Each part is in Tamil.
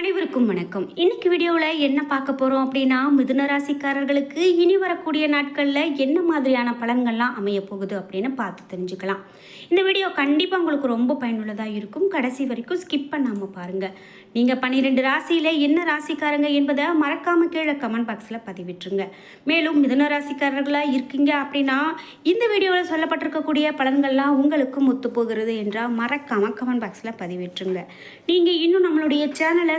அனைவருக்கும் வணக்கம். இன்னைக்கு வீடியோவில் என்ன பார்க்க போகிறோம் அப்படின்னா மிதுன ராசிக்காரர்களுக்கு இனி வரக்கூடிய நாட்களில் என்ன மாதிரியான பலன்கள்லாம் அமைய போகுது அப்படின்னு பார்த்து தெரிஞ்சுக்கலாம். இந்த வீடியோ கண்டிப்பாக உங்களுக்கு ரொம்ப பயனுள்ளதாக இருக்கும். கடைசி வரைக்கும் ஸ்கிப் பண்ணாமல் பாருங்கள் நீங்கள் பன்னிரெண்டு ராசியில் என்ன ராசிக்காரங்க என்பதை மறக்காமல் கீழே கமெண்ட் பாக்ஸில் பதிவிட்டுருங்க. மேலும் மிதுன ராசிக்காரர்களாக இருக்கீங்க அப்படின்னா இந்த வீடியோவில் சொல்லப்பட்டிருக்கக்கூடிய பலன்கள்லாம் உங்களுக்கும் ஒத்து போகிறது என்றால் மறக்காமல் கமெண்ட் பாக்ஸில் பதிவிட்டுருங்க. நீங்கள் இன்னும் நம்மளுடைய சேனலை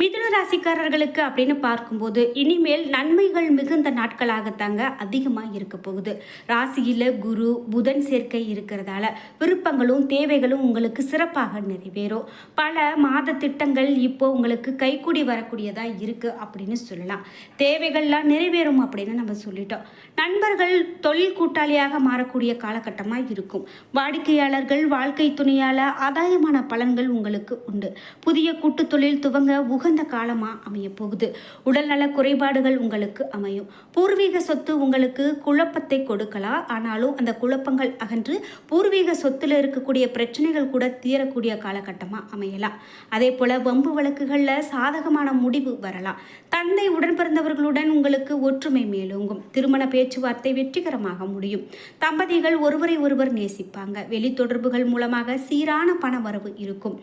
மிதுன ராசிக்காரர்களுக்கு அப்படின்னு பார்க்கும்போது இனிமேல் நன்மைகள் மிகுந்த நாட்களாகத்தாங்க அதிகமாக இருக்க போகுது. ராசியில் குரு புதன் சேர்க்கை இருக்கிறதால விருப்பங்களும் தேவைகளும் உங்களுக்கு சிறப்பாக நிறைவேறும். பல மாத திட்டங்கள் இப்போ உங்களுக்கு கைக்கூடி வரக்கூடியதாக இருக்குது அப்படின்னு சொல்லலாம். தேவைகள்லாம் நிறைவேறும் அப்படின்னு நம்ம சொல்லிட்டோம். நண்பர்கள் தொழில் கூட்டாளியாக மாறக்கூடிய காலகட்டமாக இருக்கும். வாடிக்கையாளர்கள் வாழ்க்கை துணையால் ஆதாயமான பலன்கள் உங்களுக்கு உண்டு. புதிய கூட்டு தொழில் துவங்க உகந்த காலமாக அமைய போகுது உடல்நல குறைபாடுகள் உங்களுக்கு அமையும். பூர்வீக சொத்து உங்களுக்கு குழப்பத்தை கொடுக்கலாம் ஆனாலும் அந்த குழப்பங்கள் அகன்று பூர்வீக சொத்துல இருக்கக்கூடிய பிரச்சனைகள் கூட தீரக்கூடிய காலகட்டமாக அமையலாம் அதே போல் வம்பு வழக்குகளில் சாதகமான முடிவு வரலாம் தந்தை உடன் பிறந்தவர்களுடன் உங்களுக்கு ஒற்றுமை மேலோங்கும். திருமண பேச்சுவார்த்தை வெற்றிகரமாக முடியும். தம்பதிகள் ஒருவரை ஒருவர் நேசிப்பாங்க. வெளி தொடர்புகள் மூலமாக சீரான பண வரவு இருக்கும்.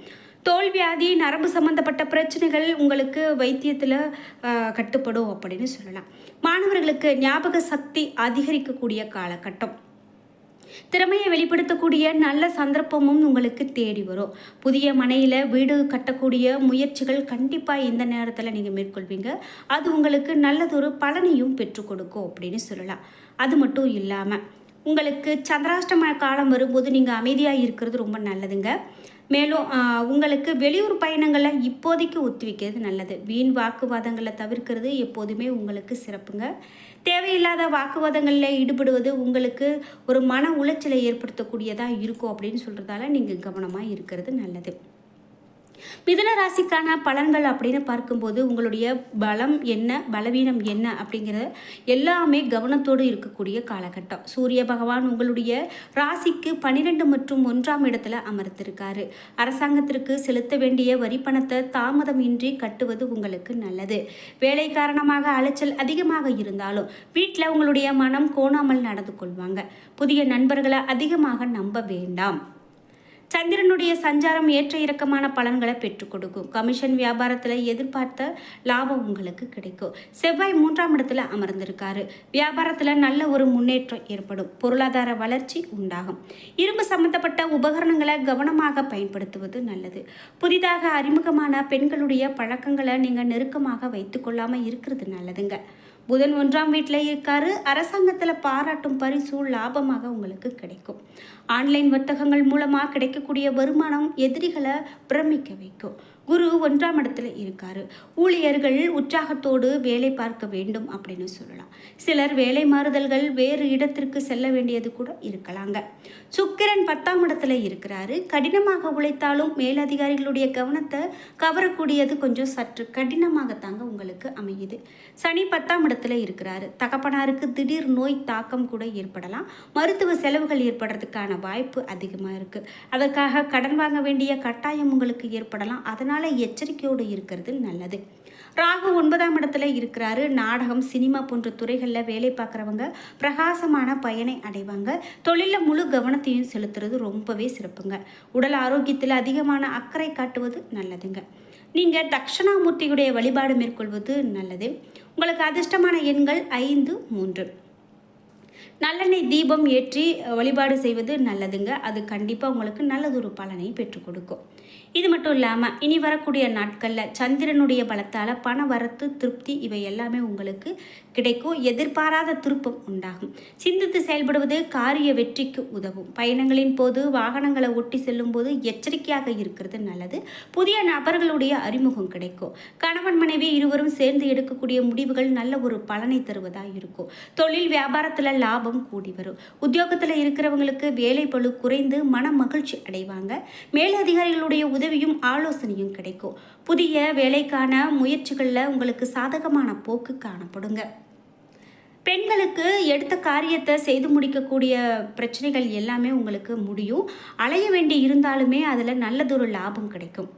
தோல்வியாதி நரம்பு சம்பந்தப்பட்ட பிரச்சனைகள் உங்களுக்கு வைத்தியத்தில் கட்டுப்படும் அப்படின்னு சொல்லலாம். மாணவர்களுக்கு ஞாபக சக்தி அதிகரிக்கக்கூடிய காலகட்டம். திறமையை வெளிப்படுத்தக்கூடிய நல்ல சந்தர்ப்பமும் உங்களுக்கு தேடி வரும். புதிய மனையில் வீடு கட்டக்கூடிய முயற்சிகள் கண்டிப்பாக இந்த நேரத்தில் நீங்கள் மேற்கொள்வீங்க. அது உங்களுக்கு நல்லதொரு பலனையும் பெற்றுக் கொடுக்கும் அப்படின்னு சொல்லலாம். அது மட்டும் இல்லாமல் உங்களுக்கு சந்திராஷ்டம காலம் வரும்போது நீங்கள் அமைதியாக இருக்கிறது ரொம்ப நல்லதுங்க. மேலும் உங்களுக்கு வெளியூர் பயணங்களை இப்போதைக்கு ஒத்துவிக்கிறது நல்லது. வீண் வாக்குவாதங்களை தவிர்க்கிறது எப்போதுமே உங்களுக்கு சிறப்புங்க. தேவையில்லாத வாக்குவாதங்களில் ஈடுபடுவது உங்களுக்கு ஒரு மன உளைச்சலை ஏற்படுத்தக்கூடியதாக இருக்கும் அப்படின்னு சொல்கிறதால நீங்கள் கவனமாக இருக்கிறது நல்லது. மிதன ராசிக்கான பலன்கள் அப்படின்னு பார்க்கும்போது உங்களுடைய பலம் என்ன பலவீனம் என்ன அப்படிங்கிறது எல்லாமே கவனத்தோடு இருக்கக்கூடிய காலகட்டம். சூரிய பகவான் உங்களுடைய ராசிக்கு பன்னிரெண்டு மற்றும் ஒன்றாம் இடத்துல அமர்த்திருக்காரு அரசாங்கத்திற்கு செலுத்த வேண்டிய வரி பணத்தை தாமதமின்றி கட்டுவது உங்களுக்கு நல்லது. வேலை காரணமாக அலைச்சல் அதிகமாக இருந்தாலும் வீட்டில் உங்களுடைய மனம் கோணாமல் நடந்து கொள்வாங்க. புதிய நண்பர்களை அதிகமாக நம்ப வேண்டாம். சந்திரனுடைய சஞ்சாரம் ஏற்ற இறக்கமான பலன்களை பெற்றுக் கொடுக்கும். கமிஷன் வியாபாரத்தில் எதிர்பார்த்த லாபம் உங்களுக்கு கிடைக்கும். செவ்வாய் மூன்றாம் இடத்துல அமர்ந்திருக்காரு. வியாபாரத்தில் நல்ல ஒரு முன்னேற்றம் ஏற்படும். பொருளாதார வளர்ச்சி உண்டாகும். இரும்பு சம்பந்தப்பட்ட உபகரணங்களை கவனமாக பயன்படுத்துவது நல்லது. புதிதாக அறிமுகமான பெண்களுடைய பழக்கங்களை நீங்கள் நெருக்கமாக வைத்துக்கொள்ளாமல் இருக்கிறது நல்லதுங்க. புதன் ஒன்றாம் வீட்டில் இருக்காரு. அரசாங்கத்தில் பாராட்டும் பரிசும் லாபமாக உங்களுக்கு கிடைக்கும். ஆன்லைன் வர்த்தகங்கள் மூலமாக கிடைக்கக்கூடிய வருமானம் எதிரிகளை பிரமிக்க வைக்கும். குரு ஒன்றாம் இடத்துல இருக்காரு. ஊழியர்கள் உற்சாகத்தோடு வேலை பார்க்க வேண்டும் அப்படின்னு சொல்லலாம். சிலர் வேலை மாறுதல்கள் வேறு இடத்திற்கு செல்ல வேண்டியது கூட இருக்கலாங்க. சுக்கிரன் பத்தாம் இடத்துல இருக்கிறாரு. கடினமாக உழைத்தாலும் மேலதிகாரிகளுடைய கவனத்தை கவரக்கூடியது கொஞ்சம் சற்று கடினமாகத்தாங்க உங்களுக்கு அமையுது. சனி பத்தாம் இடத்துல இருக்கிறாரு. தகப்பனாருக்கு திடீர் நோய் தாக்கம் கூட ஏற்படலாம். மருத்துவ செலவுகள் ஏற்படுறதுக்கான வாய்ப்பு அதிகமாக இருக்குது அதற்காக கடன் வாங்க வேண்டிய கட்டாயம் உங்களுக்கு ஏற்படலாம். அதனால் எச்சரிக்கையோடு இருக்கிறது நல்லது. ராகு ஒன்பதாம் இடத்துல இருக்கிறாரு. நாடகம் சினிமா போன்ற துறைகளில் வேலை பார்க்குறவங்க பிரகாசமான பயனை அடைவாங்க. தொழிலில் முழு கவனத்தையும் செலுத்துறது ரொம்பவே சிறப்புங்க. உடல் ஆரோக்கியத்தில் அதிகமான அக்கறை காட்டுவது நல்லதுங்க. நீங்கள் தக்ஷணாமூர்த்தியுடைய வழிபாடு மேற்கொள்வது நல்லது. உங்களுக்கு அதிர்ஷ்டமான எண்கள் ஐந்து மூன்று. நல்லெண்ணெய் தீபம் ஏற்றி வழிபாடு செய்வது நல்லதுங்க. அது கண்டிப்பாக உங்களுக்கு நல்லதொரு பலனை பெற்றுக் கொடுக்கும். இது மட்டும் இல்லாமல் இனி வரக்கூடிய நாட்களில் சந்திரனுடைய பலத்தால் பண வரத்து திருப்தி இவை எல்லாமே உங்களுக்கு கிடைக்கும். எதிர்பாராத திருப்பம் உண்டாகும். சிந்தித்து செயல்படுவது காரிய வெற்றிக்கு உதவும். பயணங்களின் போது வாகனங்களை ஒட்டி செல்லும் போது எச்சரிக்கையாக இருக்கிறது நல்லது. புதிய நபர்களுடைய அறிமுகம் கிடைக்கும். கணவன் மனைவி இருவரும் சேர்ந்து எடுக்கக்கூடிய முடிவுகள் நல்ல ஒரு பலனை தருவதாக இருக்கும். தொழில் வியாபாரத்தில் லாபம் கூடி வரும். உத்தியோகத்தில் இருக்கிறவங்களுக்கு வேலை பழு குறைந்து மன மகிழ்ச்சி அடைவாங்க. மேலதிகாரிகளுடைய உதவியும் ஆலோசனையும் கிடைக்கும். புதிய வேலைக்கான முயற்சிகளில் உங்களுக்கு சாதகமான போக்கு காணப்படுங்க. பெண்களுக்கு எடுத்த காரியத்தை செய்து முடிக்கக்கூடிய பிரச்சனைகள் எல்லாமே உங்களுக்கு முடியும். அலைய வேண்டி இருந்தாலுமே அதில் நல்லதொரு லாபம் கிடைக்கும்.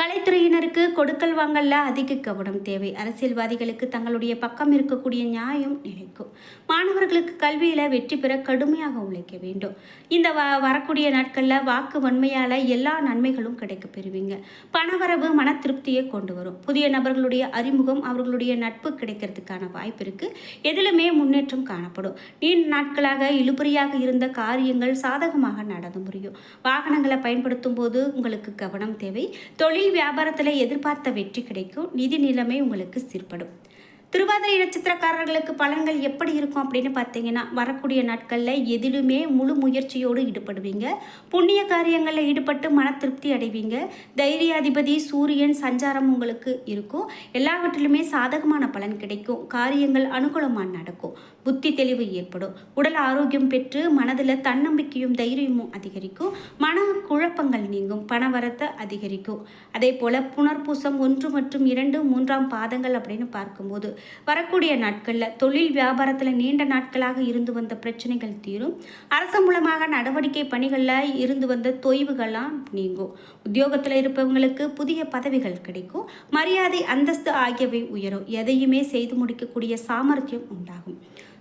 கலைத்துறையினருக்கு கொடுக்கல் வாங்கல்ல அதிக கவனம் தேவை. அரசியல்வாதிகளுக்கு தங்களுடைய பக்கம் இருக்கக்கூடிய நியாயம் நிலைக்கும். மாணவர்களுக்கு கல்வியில் வெற்றி பெற கடுமையாக உழைக்க வேண்டும். இந்த வ வரக்கூடிய நாட்களில் வாக்கு வன்மையால் எல்லா நன்மைகளும் கிடைக்க பெறுவீங்க. பணவரவு மன திருப்தியை கொண்டு வரும். புதிய நபர்களுடைய அறிமுகம் அவர்களுடைய நட்பு கிடைக்கிறதுக்கான வாய்ப்பு இருக்குது எதிலுமே முன்னேற்றம் காணப்படும். நீண்ட நாட்களாக இழுபறியாக இருந்த காரியங்கள் சாதகமாக நடந்து முடியும். வாகனங்களை பயன்படுத்தும் போது உங்களுக்கு கவனம் தேவை. தொழில் வியாபாரத்தில் எதிர்பார்த்த வெற்றி கிடைக்கும். நிதி நிலைமை உங்களுக்கு சீர்படும் திருவாதிரை நட்சத்திரக்காரர்களுக்கு பலன்கள் எப்படி இருக்கும் அப்படின்னு பார்த்தீங்கன்னா வரக்கூடிய நாட்களில் எதிலுமே முழு முயற்சியோடு ஈடுபடுவீங்க. புண்ணிய காரியங்களில் ஈடுபட்டு மன திருப்தி அடைவீங்க. தைரியாதிபதி சூரியன் சஞ்சாரம் உங்களுக்கு இருக்கும். எல்லாவற்றிலுமே சாதகமான பலன் கிடைக்கும். காரியங்கள் அனுகூலமாக நடக்கும். புத்தி தெளிவு ஏற்படும். உடல் ஆரோக்கியம் பெற்று மனதில் தன்னம்பிக்கையும் தைரியமும் அதிகரிக்கும். மன குழப்பங்கள் நீங்கும். பணவரத்தை அதிகரிக்கும். அதே போல் புனர்பூசம் ஒன்று மற்றும் இரண்டு மூன்றாம் பாதங்கள் அப்படின்னு பார்க்கும்போது வரக்கூடிய நாட்களில் தொழில் வியாபாரத்தில் நீண்ட நாட்களாக இருந்து வந்த பிரச்சனைகள் தீரும். அரசு மூலமாக நடவடிக்கை பணிகளில் இருந்து வந்த தொய்வுகள்லாம் நீங்கும். உத்தியோகத்தில் இருப்பவங்களுக்கு புதிய பதவிகள் கிடைக்கும். மரியாதை அந்தஸ்து ஆகியவை உயரும். எதையுமே செய்து முடிக்கக்கூடிய சாமர்த்தியம் உண்டாகும்.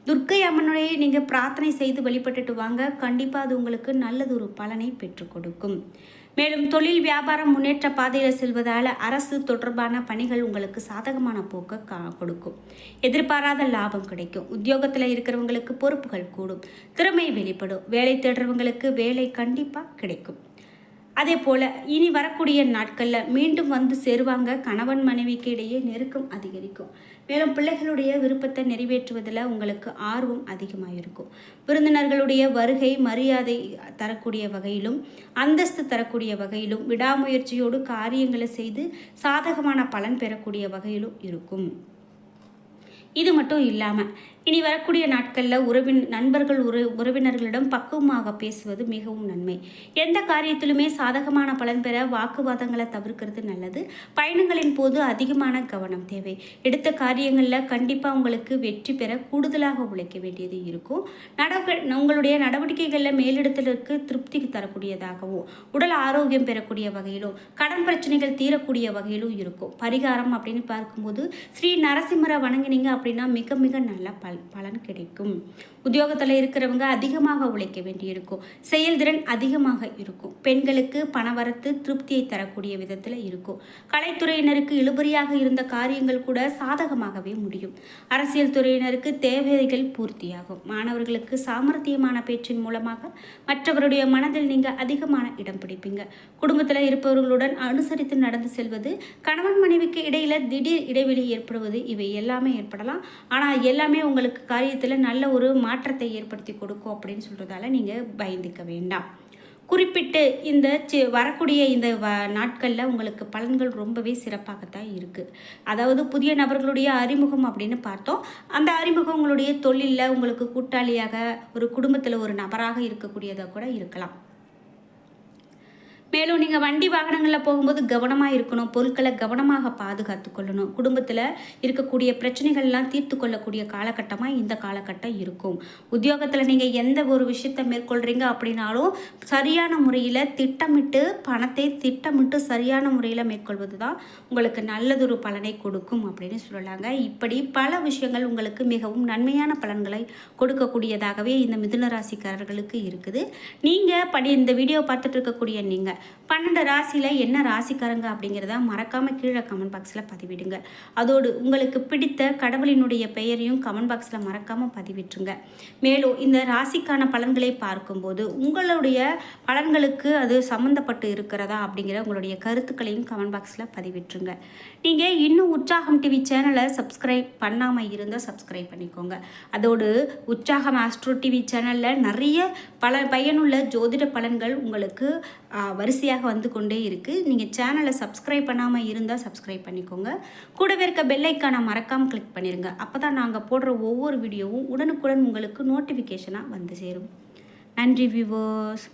துர்க்கை அம்மனுடைய நீங்கள் பிரார்த்தனை செய்து வழிபட்டுட்டு வாங்க. கண்டிப்பாக அது உங்களுக்கு நல்லது ஒரு பலனை பெற்றுக் கொடுக்கும். மேலும் தொழில் வியாபாரம் முன்னேற்ற பாதையில் செல்வதால் அரசு தொடர்பான பணிகள் உங்களுக்கு சாதகமான போக்கை கா கொடுக்கும். எதிர்பாராத லாபம் கிடைக்கும். உத்தியோகத்தில் இருக்கிறவங்களுக்கு பொறுப்புகள் கூடும். திறமை வெளிப்படும். வேலை தேடுறவங்களுக்கு வேலை கண்டிப்பாக கிடைக்கும். அதே போல் இனி வரக்கூடிய நாட்களில் மீண்டும் வந்து சேருவாங்க. கணவன் மனைவிக்கு இடையே நெருக்கம் அதிகரிக்கும். மேலும் பிள்ளைகளுடைய விருப்பத்தை நிறைவேற்றுவதில் உங்களுக்கு ஆர்வம் அதிகமாக இருக்கும் விருந்தினர்களுடைய வருகை மரியாதை தரக்கூடிய வகையிலும் அந்தஸ்து தரக்கூடிய வகையிலும் விடாமுயற்சியோடு காரியங்களை செய்து சாதகமான பலன் பெறக்கூடிய வகையிலும் இருக்கும். இது மட்டும் இல்லாமல் இனி வரக்கூடிய நாட்களில் உறவின் நண்பர்கள் உற உறவினர்களிடம் பக்குவமாக பேசுவது மிகவும் நன்மை. எந்த காரியத்திலுமே சாதகமான பலன் பெற வாக்குவாதங்களை தவிர்க்கிறது நல்லது. பயணங்களின் போது அதிகமான கவனம் தேவை. எடுத்த காரியங்களில் கண்டிப்பாக உங்களுக்கு வெற்றி பெற கூடுதலாக உழைக்க வேண்டியது இருக்கும். நடவ உங்களுடைய நடவடிக்கைகளில் மேலிடத்திற்கு திருப்தி தரக்கூடியதாகவும் உடல் ஆரோக்கியம் பெறக்கூடிய வகையிலும் கடன் பிரச்சனைகள் தீரக்கூடிய வகையிலும் இருக்கும். பரிகாரம் அப்படின்னு பார்க்கும்போது ஸ்ரீ நரசிம்மரை வணங்கினீங்க அப்படின்னா மிக மிக நல்ல பலன். பல் பலன் கிடைக்கும். உத்தியோகத்தில் இருக்கிறவங்க அதிகமாக உழைக்க வேண்டியிருக்கும். செயல்திறன் அதிகமாக இருக்கும். பெண்களுக்கு பணவரத்து திருப்தியை தரக்கூடிய விதத்தில் இருக்கும். கலைத்துறையினருக்கு இழுபறியாக இருந்த காரியங்கள் கூட சாதகமாகவே முடியும். அரசியல் துறையினருக்கு தேவைகள் பூர்த்தியாகும். மாணவர்களுக்கு சாமர்த்தியமான பேச்சின் மூலமாக மற்றவருடைய மனதில் நீங்கள் அதிகமான இடம் பிடிப்பீங்க. குடும்பத்தில் இருப்பவர்களுடன் அனுசரித்து நடந்து செல்வது கணவன் மனைவிக்கு இடையில திடீர் இடைவெளி ஏற்படுவது இவை எல்லாமே ஏற்படலாம். ஆனால் எல்லாமே உங்களுக்கு காரியத்தில் நல்ல ஒரு மாற்றத்தை ஏற்படுத்தி கொடுக்கும் அப்படின்னு சொல்கிறதால நீங்கள் பயந்துக்க வேண்டாம். குறிப்பிட்டு இந்த சி வரக்கூடிய இந்த வ நாட்களில் உங்களுக்கு பலன்கள் ரொம்பவே சிறப்பாகத்தான் இருக்குது அதாவது புதிய நபர்களுடைய அறிமுகம் அப்படின்னு பார்த்தோம். அந்த அறிமுகம் உங்களுடைய தொழிலில் உங்களுக்கு கூட்டாளியாக ஒரு குடும்பத்தில் ஒரு நபராக இருக்கக்கூடியதாக கூட இருக்கலாம். மேலும் நீங்கள் வண்டி வாகனங்களில் போகும்போது கவனமாக இருக்கணும் பொருட்களை கவனமாக பாதுகாத்து கொள்ளணும். குடும்பத்தில் இருக்கக்கூடிய பிரச்சனைகள்லாம் தீர்த்து கொள்ளக்கூடிய காலகட்டமாக இந்த காலகட்டம் இருக்கும். உத்தியோகத்தில் நீங்கள் எந்த ஒரு விஷயத்தை மேற்கொள்கிறீங்க அப்படின்னாலும் சரியான முறையில் திட்டமிட்டு பணத்தை திட்டமிட்டு சரியான முறையில் மேற்கொள்வது தான் உங்களுக்கு நல்லதொரு பலனை கொடுக்கும் அப்படின்னு சொல்லலாங்க. இப்படி பல விஷயங்கள் உங்களுக்கு மிகவும் நன்மையான பலன்களை கொடுக்கக்கூடியதாகவே இந்த மிதுன ராசிக்காரர்களுக்கு இருக்குது. நீங்கள் படி இந்த வீடியோ பார்த்துட்டு இருக்கக்கூடிய நீங்கள் பன்னெண்டு ராசியில் என்ன ராசிக்காரங்க அப்படிங்கிறத மறக்காமல் கீழே கமெண்ட் பாக்ஸில் பதிவிடுங்க. அதோடு உங்களுக்கு பிடித்த கடவுளினுடைய பெயரையும் கமெண்ட் பாக்ஸில் மறக்காமல் பதிவிட்டுருங்க. மேலும் இந்த ராசிக்கான பலன்களை பார்க்கும்போது உங்களுடைய பலன்களுக்கு அது சம்மந்தப்பட்டு இருக்கிறதா அப்படிங்கிற உங்களுடைய கருத்துக்களையும் கமெண்ட் பாக்ஸில் பதிவிட்டுருங்க. நீங்கள் இன்னும் உற்சாகம் டிவி சேனலை சப்ஸ்கிரைப் பண்ணாமல் இருந்தால் சப்ஸ்கிரைப் பண்ணிக்கோங்க. அதோடு உற்சாகம் ஆஸ்ட்ரோ டிவி சேனலில் நிறைய பல பயனுள்ள ஜோதிட பலன்கள் உங்களுக்கு வரிசையாக வந்து கொண்டே இருக்குது நீங்கள் சேனலை சப்ஸ்கிரைப் பண்ணாமல் இருந்தால் சப்ஸ்கிரைப் பண்ணிக்கோங்க. கூடவே இருக்க பெல்லைக்கான மறக்காமல் கிளிக் பண்ணிடுங்க அப்போ தான் நாங்கள் போடுற ஒவ்வொரு வீடியோவும் உடனுக்குடன் உங்களுக்கு நோட்டிஃபிகேஷனாக வந்து சேரும். நன்றி வியூவர்ஸ்